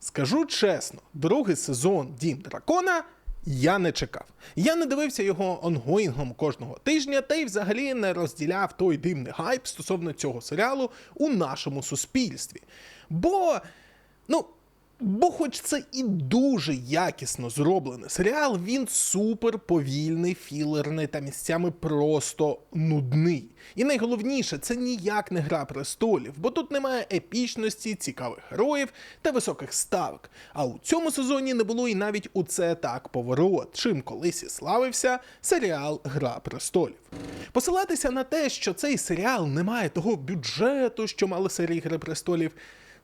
Скажу чесно, другий сезон Дім Дракона я не чекав. Я не дивився його онгоїнгом кожного тижня, та й взагалі не розділяв той дивний гайп стосовно цього серіалу у нашому суспільстві. Бо, ну. Бо, хоч це і дуже якісно зроблений серіал, він супер повільний, філерний та місцями просто нудний. І найголовніше, це ніяк не гра престолів, бо тут немає епічності, цікавих героїв та високих ставок. А у цьому сезоні не було і навіть у це так поворот, чим колись і славився серіал Гра престолів. Посилатися на те, що цей серіал не має того бюджету, що мали серії Гри престолів,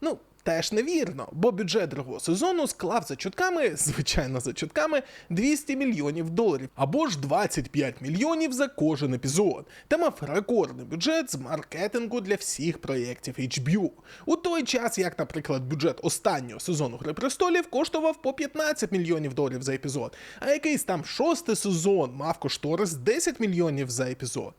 ну. Теж невірно, бо бюджет другого сезону склав за чутками, звичайно, за чутками 200 мільйонів доларів або ж 25 мільйонів за кожен епізод, та мав рекордний бюджет з маркетингу для всіх проєктів HBO. У той час, як, наприклад, бюджет останнього сезону Гри престолів коштував по 15 мільйонів доларів за епізод, а якийсь там шостий сезон мав кошторис 10 мільйонів за епізод.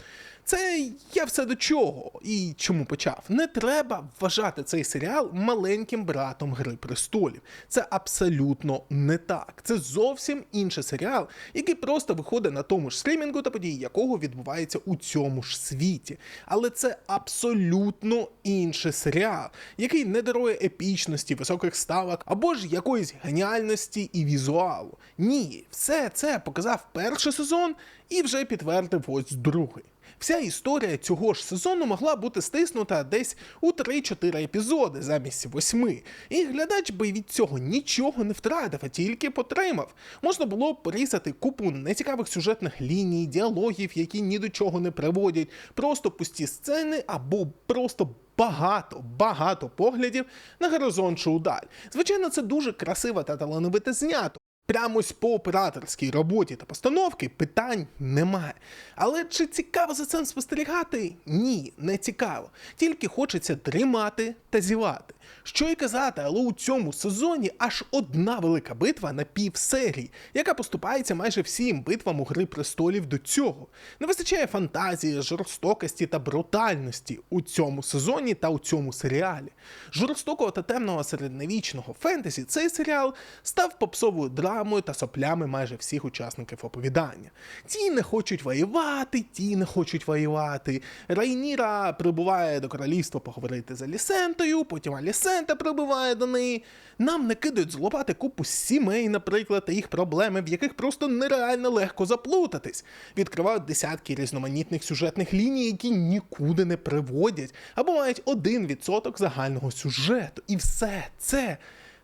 Це я все до чого і чому почав. Не треба вважати цей серіал маленьким братом Гри престолів. Це абсолютно не так. Це зовсім інший серіал, який просто виходить на тому ж стрімінгу та події якого відбуваються у цьому ж світі. Але це абсолютно інший серіал, який не дарує епічності, високих ставок або ж якоїсь геніальності і візуалу. Ні, все це показав перший сезон і вже підтвердив ось другий. Вся історія цього ж сезону могла бути стиснута десь у 3-4 епізоди замість 8. І глядач би від цього нічого не втратив, а тільки потримав. Можна було б порізати купу нецікавих сюжетних ліній, діалогів, які ні до чого не приводять, просто пусті сцени або просто. Багато, багато поглядів на горизонт чи удаль. Звичайно, це дуже красиво та талановито знято. Прямо ось по операторській роботі та постановки питань немає. Але чи цікаво за цим спостерігати? Ні, не цікаво. Тільки хочеться дрімати та зівати. Що й казати, але у цьому сезоні аж одна велика битва на півсерії, яка поступається майже всім битвам у Гри престолів до цього. Не вистачає фантазії, жорстокості та брутальності у цьому сезоні та у цьому серіалі. Жорстокого та темного середньовічного фентезі цей серіал став попсовою драмою та соплями майже всіх учасників оповідання. Ті не хочуть воювати, ті не хочуть воювати. Райніра прибуває до королівства поговорити з Алісентою, потім Алісента прибуває до неї. Нам не кидають злопати купу сімей, наприклад, та їх проблеми, в яких просто нереально легко заплутатись. Відкривають десятки різноманітних сюжетних ліній, які нікуди не приводять, або мають один відсоток загального сюжету. І все це,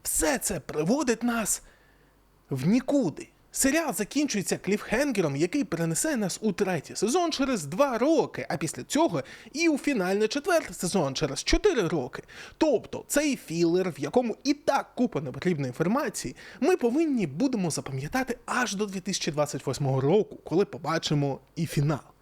все це приводить нас в нікуди. Серіал закінчується кліфхенгером, який перенесе нас у третій сезон через два роки, а після цього і у фінальний четвертий сезон через чотири роки. Тобто цей філер, в якому і так купа непотрібної інформації, ми повинні будемо запам'ятати аж до 2028 року, коли побачимо і фінал.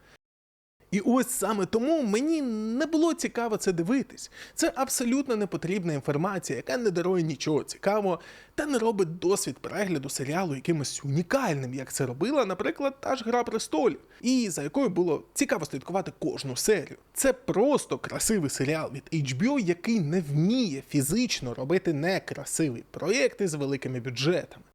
І ось саме тому мені не було цікаво це дивитись. Це абсолютно непотрібна інформація, яка не дарує нічого цікавого та не робить досвід перегляду серіалу якимось унікальним, як це робила, наприклад, та ж Гра престолів, і за якою було цікаво слідкувати кожну серію. Це просто красивий серіал від HBO, який не вміє фізично робити некрасиві проєкти з великими бюджетами.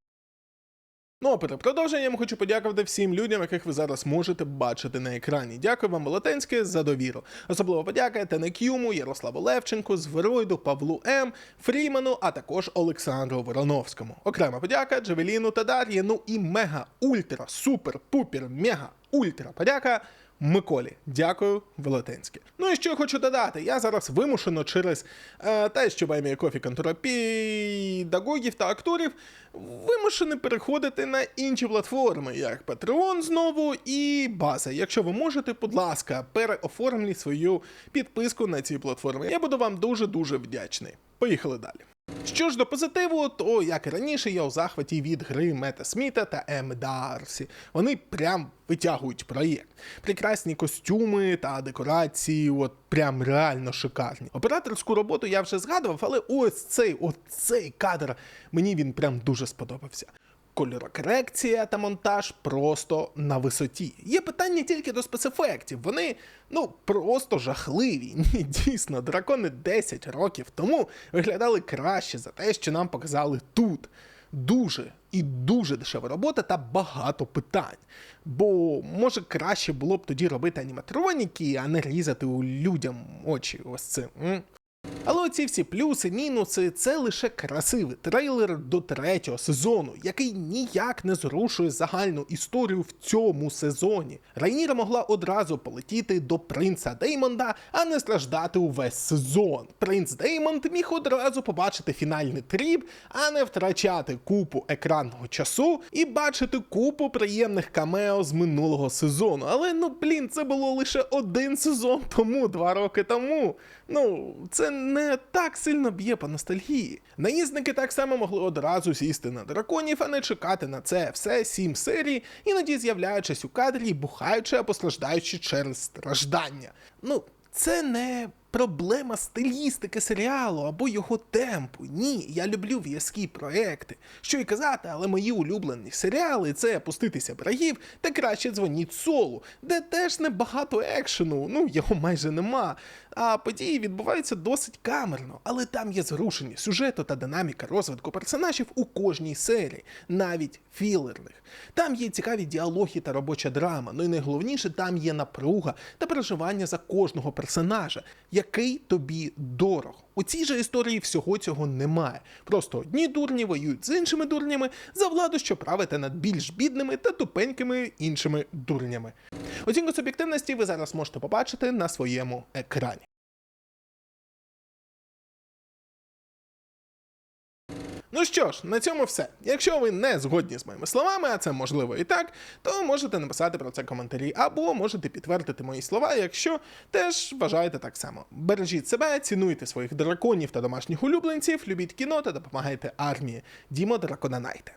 Ну а перед продовженням хочу подякувати всім людям, яких ви зараз можете бачити на екрані. Дякую вам, Велетенське, за довіру. Особливо подяка Тенекюму, Ярославу Левченку, Звероїду, Павлу М, Фріману, а також Олександру Вороновському. Окрема подяка Джевеліну та Дар'ї, ну і мега ультра, супер, пупер, мега ультра подяка. Миколі, дякую, Велетенське. Ну і що я хочу додати, я зараз вимушено через е, те, що баймія кофі педагогів та акторів вимушений переходити на інші платформи, як Patreon знову і база. Якщо ви можете, будь ласка, переоформліть свою підписку на ці платформи. Я буду вам дуже дуже вдячний. Поїхали далі. Що ж до позитиву, то як і раніше, я у захваті від гри Мета Сміта та Ем Дарсі. Вони прям витягують проєкт. Прекрасні костюми та декорації, от прям реально шикарні. Операторську роботу я вже згадував, але ось цей, ось цей кадр мені він прям дуже сподобався. Кольорокорекція та монтаж просто на висоті. Є питання тільки до спецефектів. Вони ну просто жахливі. Ні, дійсно, дракони 10 років тому виглядали краще за те, що нам показали тут. Дуже і дуже дешева робота та багато питань. Бо може краще було б тоді робити аніматроніки, а не різати у людям очі ось цим. Але оці всі плюси, мінуси це лише красивий трейлер до третього сезону, який ніяк не зрушує загальну історію в цьому сезоні. Райніра могла одразу полетіти до принца Деймонда, а не страждати увесь сезон. Принц Деймонд міг одразу побачити фінальний тріп, а не втрачати купу екранного часу і бачити купу приємних камео з минулого сезону. Але ну блін, це було лише один сезон тому, два роки тому. Ну, це не так сильно б'є по ностальгії. Наїзники так само могли одразу сісти на драконів, а не чекати на це все сім серій, іноді з'являючись у кадрі, бухаючи або страждаючи через страждання. Ну, це не проблема стилістики серіалу або його темпу. Ні, я люблю в'язкі проекти. Що й казати, але мої улюблені серіали це «Пуститися брагів та краще дзвоніть солу, де теж небагато екшену, ну його майже нема. А події відбуваються досить камерно, але там є зрушення сюжету та динаміка розвитку персонажів у кожній серії, навіть філерних. Там є цікаві діалоги та робоча драма. Ну і найголовніше, там є напруга та переживання за кожного персонажа, який тобі дорог. У цій же історії всього цього немає. Просто одні дурні воюють з іншими дурнями за владу, що правити над більш бідними та тупенькими іншими дурнями. Оцінку суб'єктивності ви зараз можете побачити на своєму екрані. Ну що ж, на цьому все. Якщо ви не згодні з моїми словами, а це можливо і так, то можете написати про це коментарі, або можете підтвердити мої слова, якщо теж вважаєте так само. Бережіть себе, цінуйте своїх драконів та домашніх улюбленців, любіть кіно та допомагайте армії. Дімо Драконанайте.